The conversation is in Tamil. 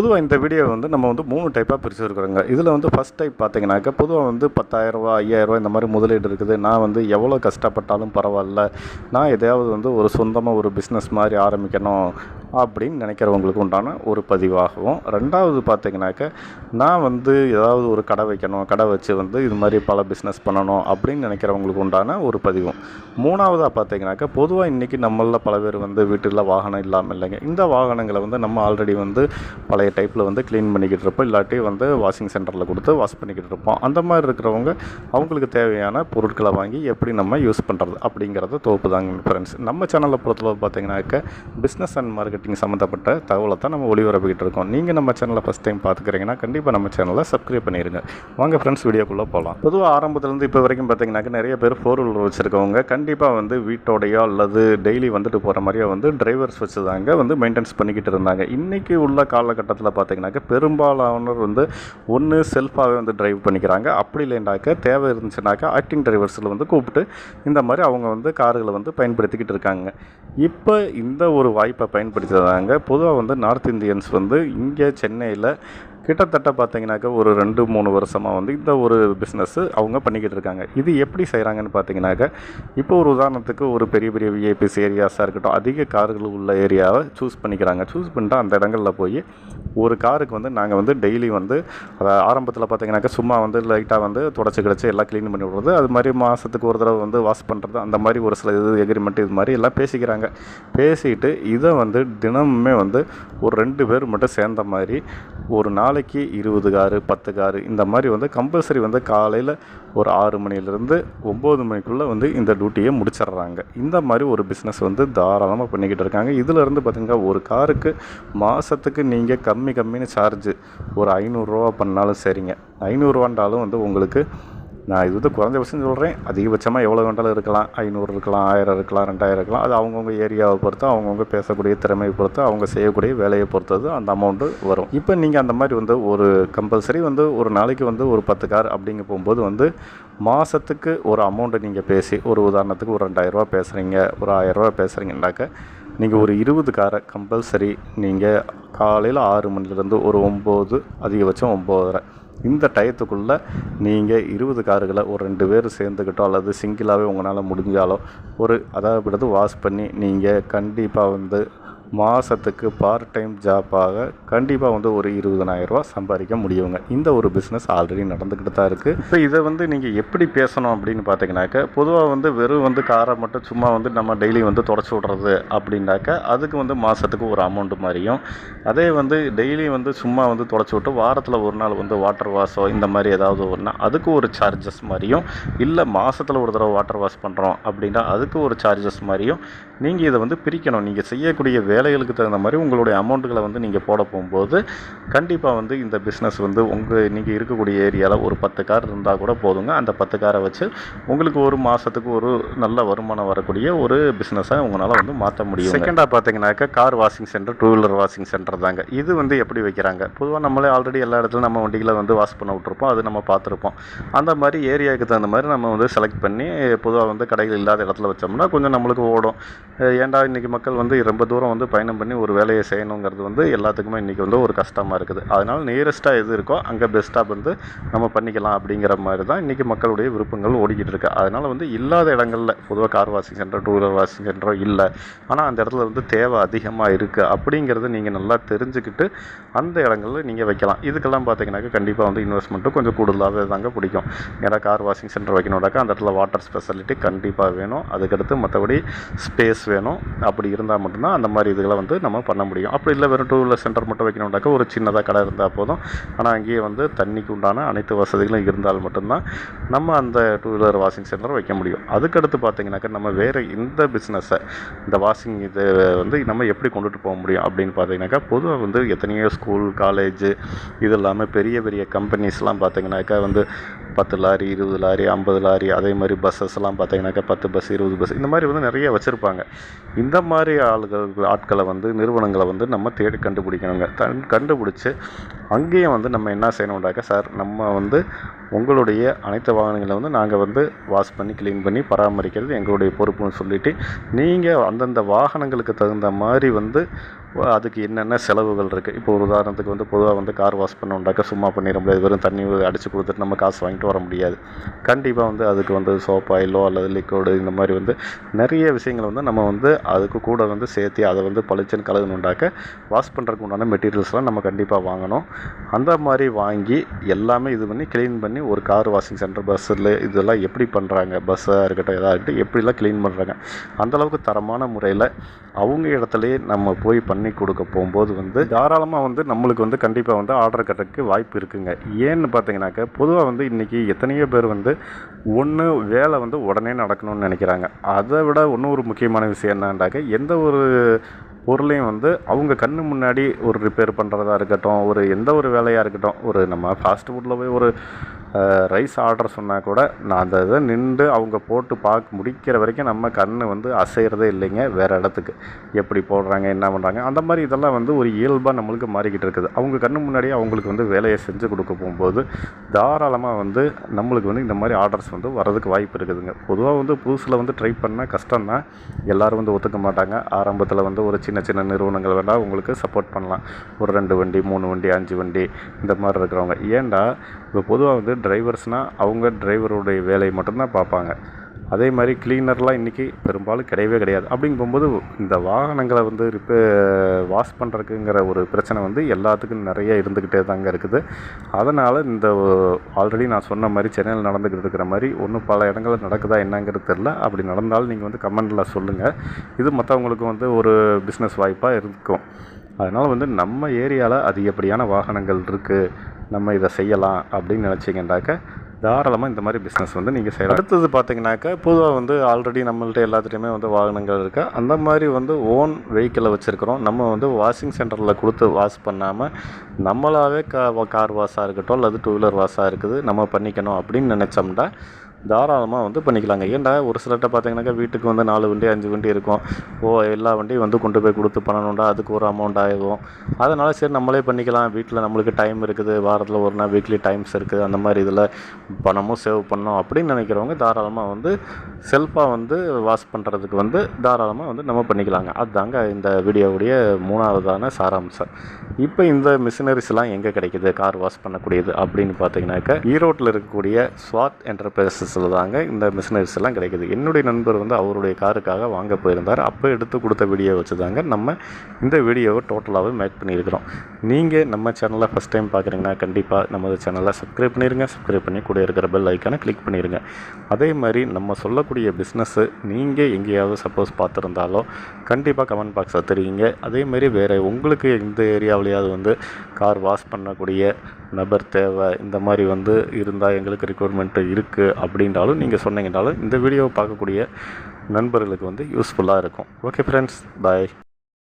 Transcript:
பொதுவாக இந்த வீடியோ வந்து நம்ம வந்து மூணு டைப்பாக பிரிச்சுருக்குறோங்க இதில் வந்து ஃபஸ்ட் டைப் பார்த்தீங்கன்னாக்கா பொதுவாக வந்து பத்தாயிரரூவா ஐயாயிரரூவா இந்த மாதிரி முதலீடு இருக்குது. நான் வந்து எவ்வளோ கஷ்டப்பட்டாலும் பரவாயில்ல. நான் எதையாவது வந்து ஒரு சொந்தமாக ஒரு பிஸ்னஸ் மாதிரி ஆரம்பிக்கணும் அப்படின்னு நினைக்கிறவங்களுக்கு உண்டான ஒரு பதிவாகவும். ரெண்டாவது பார்த்தீங்கன்னாக்கா நான் வந்து ஏதாவது ஒரு கடை வைக்கணும் கடை வச்சு வந்து இது மாதிரி பல பிஸ்னஸ் பண்ணணும் அப்படின்னு நினைக்கிறவங்களுக்கு உண்டான ஒரு பதிவும். மூணாவதாக பார்த்தீங்கன்னாக்கா பொதுவாக இன்றைக்கி நம்மளில் பல பேர் வந்து வீட்டில் வாகனம் இல்லாமல் இல்லைங்க. இந்த வாகனங்களை வந்து நம்ம ஆல்ரெடி வந்து பழைய டைப்பில் வந்து க்ளீன் பண்ணிக்கிட்டு இருப்போம். இல்லாட்டி வந்து வாஷிங் சென்டரில் கொடுத்து வாஷ் பண்ணிக்கிட்டு இருப்போம். அந்த மாதிரி இருக்கிறவங்க அவங்களுக்கு தேவையான பொருட்களை வாங்கி எப்படி நம்ம யூஸ் பண்ணுறது அப்படிங்கிறத தொகுப்பு தாங்க ஃப்ரெண்ட்ஸ் நம்ம சேனலை பொறுத்தளவு பார்த்தீங்கன்னாக்க பிஸ்னஸ் அண்ட் மார்க்கெட்டிங் சம்மந்தப்பட்ட தகவலை தான் நம்ம ஒளிபரப்பிக்கிட்டு இருக்கோம். நீங்கள் நம்ம சேனலை ஃபஸ்ட் டைம் பார்த்துக்கிறீங்கன்னா கண்டிப்பாக நம்ம சேனலை சப்ஸ்கிரைப் பண்ணிடுங்க வாங்க ஃப்ரெண்ட்ஸ் வீடியோக்குள்ளே போகலாம் பொதுவாக ஆரம்பத்துலேருந்து இப்போ வரைக்கும் பார்த்தீங்கன்னாக்க நிறைய பேர் ஃபோர் வீலர் வச்சுருக்கவங்க கண்டிப்பாக வந்து வீட்டோடையோ அல்லது டெய்லி வந்துட்டு போகிற மாதிரியோ வந்து டிரைவர்ஸ் வச்சு தாங்க வந்து மெயின்டெனன்ஸ் பண்ணிக்கிட்டு இருந்தாங்க. இன்றைக்கி உள்ள காலகட்டத்தில் பார்த்தீங்கன்னாக்க பெரும்பாலானோர் வந்து ஒன்று செல்ஃபாகவே வந்து டிரைவ் பண்ணிக்கிறாங்க. அப்படி இல்லைனாக்க தேவை இருந்துச்சுனாக்கா ஆக்டிங் டிரைவர்ஸில் வந்து கூப்பிட்டு இந்த மாதிரி அவங்க வந்து கார்களை வந்து பயன்படுத்திக்கிட்டு இருக்காங்க. இப்போ இந்த ஒரு வாய்ப்பை பயன்படுத்திதாங்க பொதுவாக வந்து நார்த் இந்தியன்ஸ் வந்து இங்கே சென்னையில் கிட்டத்தட்ட பார்த்தீங்கன்னாக்கா ஒரு ரெண்டு மூணு வருஷமாக வந்து இந்த ஒரு பிஸ்னஸ்ஸு அவங்க பண்ணிக்கிட்டு இருக்காங்க. இது எப்படி செய்கிறாங்கன்னு பார்த்தீங்கன்னாக்கா இப்போ ஒரு உதாரணத்துக்கு ஒரு பெரிய பெரிய விஐபிஸ் ஏரியாஸாக இருக்கட்டும் அதிக கார்கள் உள்ள ஏரியாவை சூஸ் பண்ணிக்கிறாங்க. சூஸ் பண்ணிட்டு அந்த இடங்களில் போய் ஒரு காருக்கு வந்து நாங்கள் வந்து டெய்லி வந்து அதை ஆரம்பத்தில் பார்த்தீங்கன்னாக்கா சும்மா வந்து லைட்டாக வந்து தொடச்சி கிடச்சி எல்லாம் க்ளீன் பண்ணி விடுறது. அது மாதிரி மாதத்துக்கு ஒரு தடவை வந்து வாஷ் பண்ணுறது அந்த மாதிரி ஒரு சில இது எக்ரிமெண்ட் இது மாதிரி எல்லாம் பேசிக்கிறாங்க. பேசிட்டு இதை வந்து தினமுமே வந்து ஒரு ரெண்டு பேர் மட்டும் சேர்ந்த மாதிரி ஒரு நாளைக்கு இருபது காரு பத்து காரு இந்த மாதிரி வந்து கம்பல்சரி வந்து காலையில் ஒரு ஆறு மணிலேருந்து ஒம்பது மணிக்குள்ளே வந்து இந்த டியூட்டியை முடிச்சிடுறாங்க. இந்த மாதிரி ஒரு பிஸ்னஸ் வந்து தாராளமாக பண்ணிக்கிட்டு இருக்காங்க. இதிலேருந்து பார்த்திங்கன்னா ஒரு காருக்கு மாதத்துக்கு நீங்கள் கம்மி கம்மின்னு சார்ஜு ஒரு ஐநூறுரூவா பண்ணாலும் சரிங்க. ஐநூறுரூவான்றாலும் வந்து உங்களுக்கு நான் இது வந்து குறைஞ்சபட்சம் சொல்கிறேன் அதிகபட்சமாக எவ்வளோ வேண்டாலும் இருக்கலாம். ஐநூறு இருக்கலாம் ஆயிரம் இருக்கலாம் ரெண்டாயிரம் இருக்கலாம். அது அவங்கவுங்க ஏரியாவை பொறுத்து அவங்கவுங்க பேசக்கூடிய திறமையை பொறுத்து அவங்க செய்யக்கூடிய வேலையை பொறுத்தது அந்த அமௌண்ட்டு வரும். இப்போ நீங்கள் அந்த மாதிரி வந்து ஒரு கம்பல்சரி வந்து ஒரு நாளைக்கு வந்து ஒரு பத்து கார் அப்படிங்க போகும்போது வந்து மாதத்துக்கு ஒரு அமௌண்ட்டை நீங்கள் பேசி ஒரு உதாரணத்துக்கு ஒரு ரெண்டாயிரரூவா பேசுகிறீங்க ஒரு ஆயிரரூவா பேசுகிறீங்கன்னாக்க நீங்கள் ஒரு இருபது காரை கம்பல்சரி நீங்கள் காலையில் ஆறு மணிலேருந்து ஒரு ஒம்பது அதிகபட்சம் ஒம்போதரை இந்த டயத்துக்குள்ளே நீங்கள் இருபது காருகளை ஒரு ரெண்டு பேர் சேர்ந்துக்கிட்டோ அல்லது சிங்கிளாகவே உங்களால் முடிஞ்சாலோ ஒரு அதாவது வாஷ் பண்ணி நீங்கள் கண்டிப்பாக வந்து மாதத்துக்கு பார்ட் டைம் ஜாப்பாக கண்டிப்பாக வந்து ஒரு இருபதனாயிரரூவா சம்பாதிக்க முடியுங்க. இந்த ஒரு பிஸ்னஸ் ஆல்ரெடி நடந்துக்கிட்டு தான் இருக்குது இப்போ இதை வந்து நீங்கள் எப்படி பேசணும் அப்படின்னு பார்த்தீங்கன்னாக்க பொதுவாக வந்து வெறும் வந்து காரை மட்டும் சும்மா வந்து நம்ம டெய்லி வந்து தொடச்சி விட்றது அப்படின்னாக்க அதுக்கு வந்து மாதத்துக்கு ஒரு அமௌண்ட் மாதிரியும் அதே வந்து டெய்லி வந்து சும்மா வந்து தொடச்சி விட்டு வாரத்தில் ஒரு நாள் வந்து வாட்டர் வாஷோ இந்த மாதிரி ஏதாவது ஒன்றா அதுக்கு ஒரு சார்ஜஸ் மாதிரியும் இல்லை மாதத்தில் ஒரு தடவை வாட்டர் வாஷ் பண்ணுறோம் அப்படின்னா அதுக்கு ஒரு சார்ஜஸ் மாதிரியும் நீங்கள் இதை வந்து பிரிக்கணும். நீங்கள் செய்யக்கூடிய வேலைகளுக்கு தகுந்த மாதிரி உங்களுடைய அமௌண்ட்டுகளை வந்து நீங்கள் போட போகும்போது கண்டிப்பாக வந்து இந்த பிஸ்னஸ் வந்து உங்கள் நீங்கள் இருக்கக்கூடிய ஏரியாவில் ஒரு பத்து கார் இருந்தால் கூட போதுங்க. அந்த பத்து காரை வச்சு உங்களுக்கு ஒரு மாதத்துக்கு ஒரு நல்ல வருமானம் வரக்கூடிய ஒரு பிஸ்னஸை உங்களால் வந்து மாற்ற முடியும் செகண்டாக பார்த்தீங்கன்னாக்கா car washing centre two wheeler washing centre தாங்க. இது வந்து எப்படி வைக்கிறாங்க? பொதுவாக நம்மளே ஆல்ரெடி எல்லா இடத்துலையும் நம்ம வண்டிகளை வந்து வாஷ் பண்ண விட்ருப்போம் அது நம்ம பார்த்துருப்போம் அந்த மாதிரி ஏரியாவுக்கு தகுந்த மாதிரி நம்ம வந்து செலக்ட் பண்ணி பொதுவாக வந்து கடைகள் இல்லாத இடத்துல வச்சோம்னா கொஞ்சம் நம்மளுக்கு ஓடும். ஏன்டா இன்றைக்கி மக்கள் வந்து ரொம்ப தூரம் வந்து பயணம் பண்ணி ஒரு வேலையை செய்யணுங்கிறது வந்து எல்லாத்துக்குமே இன்றைக்கி வந்து ஒரு கஷ்டமாக இருக்குது. அதனால் நியரஸ்ட்டாக எது இருக்கோ அங்கே பெஸ்ட்டாக வந்து நம்ம பண்ணிக்கலாம் அப்படிங்கிற மாதிரி தான் இன்றைக்கி மக்களுடைய விருப்பங்கள் ஓடிக்கிட்டு இருக்குது அதனால் வந்து இல்லாத இடங்களில் பொதுவாக car washing centre two wheeler washing சென்டரோ இல்லை. ஆனால் அந்த இடத்துல வந்து தேவை அதிகமாக இருக்குது அப்படிங்கிறத நீங்கள் நல்லா தெரிஞ்சுக்கிட்டு அந்த இடங்களில் நீங்கள் வைக்கலாம். இதுக்கெல்லாம் பார்த்தீங்கன்னாக்கா கண்டிப்பாக வந்து இன்வெஸ்ட்மெண்ட்டும் கொஞ்சம் கூடுதலாகவே தாங்க பிடிக்கும். ஏன்னா கார் வாஷிங் சென்டர் வைக்கணுன்னாக்கா அந்த இடத்துல வாட்டர் ஸ்பெஷாலிட்டி கண்டிப்பாக வேணும். அதுக்கடுத்து மற்றபடி ஸ்பேஸ் வேணும். அப்படி இருந்தால் மட்டும்தான் அந்த மாதிரி இதுகளை வந்து நம்ம பண்ண முடியும். அப்படி இல்லை வெறும் டூ வீலர் சென்டர் மட்டும் வைக்கணும்னாக்கா ஒரு சின்னதாக கடை இருந்தால் போதும். ஆனால் அங்கேயே வந்து தண்ணிக்கு உண்டான அனைத்து வசதிகளும் இருந்தால் மட்டும்தான் நம்ம அந்த டூ வீலர் வாஷிங் சென்டர் வைக்க முடியும். அதுக்கடுத்து பார்த்தீங்கன்னாக்கா நம்ம வேறு இந்த பிஸ்னஸை இந்த வாஷிங் இது வந்து நம்ம எப்படி கொண்டுட்டு போக முடியும் அப்படின்னு பார்த்தீங்கன்னாக்கா பொதுவாக வந்து எத்தனையோ ஸ்கூல் காலேஜ் இது இல்லாமல் பெரிய பெரிய கம்பெனிஸ்லாம் பார்த்தீங்கன்னாக்கா வந்து பத்து லாரி இருபது லாரி ஐம்பது லாரி அதே மாதிரி பஸ்ஸஸ்லாம் பார்த்தீங்கன்னாக்கா பத்து பஸ் இருபது பஸ் இந்த மாதிரி வந்து நிறைய வச்சுருப்பாங்க. இந்த மாதிரி ஆளுகள் ஆட்களை வந்து நிறுவனங்களை வந்து நம்ம தேடி கண்டுபிடிக்கணுங்க. தன் கண்டுபிடிச்சி அங்கேயும் வந்து நம்ம என்ன செய்யணும்டாக்க சார் நம்ம வந்து உங்களுடைய அனைத்து வாகனங்களை வந்து நாங்கள் வந்து வாஷ் பண்ணி க்ளீன் பண்ணி பராமரிக்கிறது எங்களுடைய பொறுப்புன்னு சொல்லிவிட்டு நீங்கள் அந்தந்த வாகனங்களுக்கு தகுந்த மாதிரி வந்து அதுக்கு என்னென்ன செலவுகள் இருக்குது இப்போ ஒரு உதாரணத்துக்கு வந்து பொதுவாக வந்து கார் வாஷ் பண்ணோம்னாக்கா சும்மா பண்ணிட முடியாது. வெறும் தண்ணி அடித்து கொடுத்துட்டு நம்ம காசு வர முடியாது. கண்டிப்பாக வந்து அதுக்கு வந்து சோப் ஆயிலோ அல்லது லிக்விடு இந்த மாதிரி வந்து நிறைய விஷயங்களை வந்து நம்ம வந்து அதுக்கு கூட வந்து சேர்த்து அதை வந்து பளிச்சுன்னு கலகணுண்டாக்க வாஷ் பண்ணுறதுக்கு உண்டான மெட்டீரியல்ஸ்லாம் நம்ம கண்டிப்பாக வாங்கணும். அந்த மாதிரி வாங்கி எல்லாமே இது பண்ணி க்ளீன் பண்ணி ஒரு கார் வாஷிங் சென்டர் பஸ்ஸில் இதெல்லாம் எப்படி பண்ணுறாங்க பஸ்ஸாக இருக்கட்டும் எதாக இருக்கட்டும் எப்படிலாம் க்ளீன் பண்ணுறாங்க அந்தளவுக்கு தரமான முறையில் அவங்க இடத்துலையே நம்ம போய் பண்ணி கொடுக்க போகும்போது வந்து தாராளமாக வந்து நம்மளுக்கு வந்து கண்டிப்பாக வந்து ஆர்டர் கட்டுறதுக்கு வாய்ப்பு இருக்குங்க. ஏன்னு பார்த்தீங்கன்னாக்க பொதுவாக வந்து இன்றைக்கி எத்தனையோ பேர் வந்து ஒன்று வேலை வந்து உடனே நடக்கணும்னு நினைக்கிறாங்க. அதை விட இன்னொரு முக்கியமான விஷயம் என்னன்னாக்க எந்த ஒரு பொருளையும் வந்து அவங்க கண்ணு முன்னாடி ஒரு ரிப்பேர் பண்ணுறதா இருக்கட்டும் ஒரு எந்த ஒரு வேலையாக இருக்கட்டும் ஒரு நம்ம ஃபாஸ்ட் ஃபுட்டில் போய் ஒரு ரைஸ் ஆர்டர் சொன்னால் கூட நான் அந்த இதை நின்று அவங்க போட்டு பார்க்க முடிக்கிற வரைக்கும் நம்ம கண் வந்து அசைகிறதே இல்லைங்க வேறு இடத்துக்கு. எப்படி போடுறாங்க என்ன பண்ணுறாங்க அந்த மாதிரி இதெல்லாம் வந்து ஒரு இயல்பாக நம்மளுக்கு மாறிக்கிட்டு இருக்குது. அவங்க கண்ணு முன்னாடியே அவங்களுக்கு வந்து வேலையை செஞ்சு கொடுக்க போகும்போது தாராளமாக வந்து நம்மளுக்கு வந்து இந்த மாதிரி ஆர்டர்ஸ் வந்து வரதுக்கு வாய்ப்பு இருக்குதுங்க. பொதுவாக வந்து புதுசில் வந்து ட்ரை பண்ணால் கஷ்டம்தான் எல்லோரும் வந்து ஒத்துக்க மாட்டாங்க. ஆரம்பத்தில் வந்து ஒரு சின்ன சின்ன நிறுவனங்கள் வேணால் உங்களுக்கு சப்போர்ட் பண்ணலாம். ஒரு ரெண்டு வண்டி மூணு வண்டி அஞ்சு வண்டி இந்த மாதிரி இருக்கிறவங்க. ஏன்டா இப்போ பொதுவாக வந்து டிரைவர்ஸ்னால் அவங்க டிரைவருடைய வேலையை மட்டும்தான் பார்ப்பாங்க. அதே மாதிரி கிளீனர்லாம் இன்றைக்கி பெரும்பாலும் கிடையவே கிடையாது. அப்படிங்கும் போகும்போது இந்த வாகனங்களை வந்து ரிப்பே வாஷ் பண்ணுறதுக்குங்கிற ஒரு பிரச்சனை வந்து எல்லாத்துக்கும் நிறைய இருந்துக்கிட்டே தாங்க இருக்குது. அதனால் இந்த ஆல்ரெடி நான் சொன்ன மாதிரி சென்னையில் நடந்துக்கிட்டு இருக்கிற மாதிரி ஒன்றும் பல இடங்களில் நடக்குதா என்னங்கிறது தெரில அப்படி நடந்தாலும் நீங்கள் வந்து கமெண்டில் சொல்லுங்கள் இது மற்றவங்களுக்கு வந்து ஒரு பிஸ்னஸ் வாய்ப்பாக இருக்கும். அதனால் வந்து நம்ம ஏரியாவில் அதிகப்படியான வாகனங்கள் இருக்குது நம்ம இதை செய்யலாம் அப்படின்னு நினச்சிங்கன்னாக்க தாராளமாக இந்த மாதிரி பிஸ்னஸ் வந்து நீங்கள் செய்யலாம். அடுத்தது பார்த்தீங்கன்னாக்கா பொதுவாக வந்து ஆல்ரெடி நம்மள்ட்ட எல்லாத்துலேயுமே வந்து வாகனங்கள் இருக்கா. அந்த மாதிரி வந்து ஓன் வெஹிக்கிளை வச்சுருக்கிறோம். நம்ம வந்து வாஷிங் சென்டரில் கொடுத்து வாஷ் பண்ணாமல் நம்மளாவே கா கார் வாஷாக இருக்கட்டும் அல்லது டூ வீலர் வாஷாக இருக்குது நம்ம பண்ணிக்கணும் அப்படின்னு நினச்சோம்னா தாராளமாக வந்து பண்ணிக்கலாங்க. ஏன்டா ஒரு சிலர்கிட்ட பார்த்தீங்கன்னாக்கா வீட்டுக்கு வந்து நாலு வண்டி அஞ்சு வண்டி இருக்கும். ஓ எல்லா வண்டியும் வந்து கொண்டு போய் கொடுத்து பண்ணணும்டா அதுக்கு ஒரு அமௌண்ட் ஆகும் அதனால் சரி நம்மளே பண்ணிக்கலாம். வீட்டில் நம்மளுக்கு டைம் இருக்குது. வாரத்தில் ஒரு நாள் வீக்லி டைம்ஸ் இருக்குது. அந்த மாதிரி இதில் பணமும் சேவ் பண்ணோம் அப்படின்னு நினைக்கிறவங்க தாராளமாக வந்து செல்ஃபாக வந்து வாஷ் பண்ணுறதுக்கு வந்து தாராளமாக வந்து நம்ம பண்ணிக்கலாங்க. அதுதாங்க இந்த வீடியோவுடைய மூணாவதான சாராம்சம். இப்போ இந்த மிஷினரிஸ்லாம் எங்கே கிடைக்குது? கார் வாஷ் பண்ணக்கூடியது அப்படின்னு பார்த்தீங்கன்னாக்கா ஈரோட்டில் இருக்கக்கூடிய ஸ்வாத் என்டர்பிரைசஸ் தாங்க இந்த மிஷினரிஸ் எல்லாம் கிடைக்குது. என்னுடைய நண்பர் வந்து அவருடைய காருக்காக வாங்க போயிருந்தார். அப்போ எடுத்து கொடுத்த வீடியோ வச்சு தாங்க நம்ம இந்த வீடியோவை டோட்டலாகவே மேக் பண்ணியிருக்கிறோம். நீங்கள் நம்ம சேனலை ஃபஸ்ட் டைம் பார்க்குறீங்கன்னா கண்டிப்பாக நமது சேனலை சப்ஸ்கிரைப் பண்ணிடுங்க சப்ஸ்கிரைப் பண்ணி கூட இருக்கிற பெல் ஐக்கானை கிளிக் பண்ணிடுங்க அதே மாதிரி நம்ம சொல்லக்கூடிய பிஸ்னஸ்ஸு நீங்கள் எங்கேயாவது சப்போஸ் பார்த்துருந்தாலோ கண்டிப்பாக கமெண்ட் பாக்ஸை தெரியுங்க. அதே மாதிரி வேறு உங்களுக்கு இந்த ஏரியாவிலையாவது வந்து கார் வாஷ் பண்ணக்கூடிய நபர் தேவை இந்த மாதிரி வந்து இருந்தால் எங்களுக்கு ரெக்குவயர்மெண்ட்டு இருக்குது அப்படி அப்படின்றாலும் நீங்கள் சொன்னீங்கன்னாலும் இந்த வீடியோவை பார்க்கக்கூடிய நண்பர்களுக்கு வந்து யூஸ்ஃபுல்லாக இருக்கும். Okay friends bye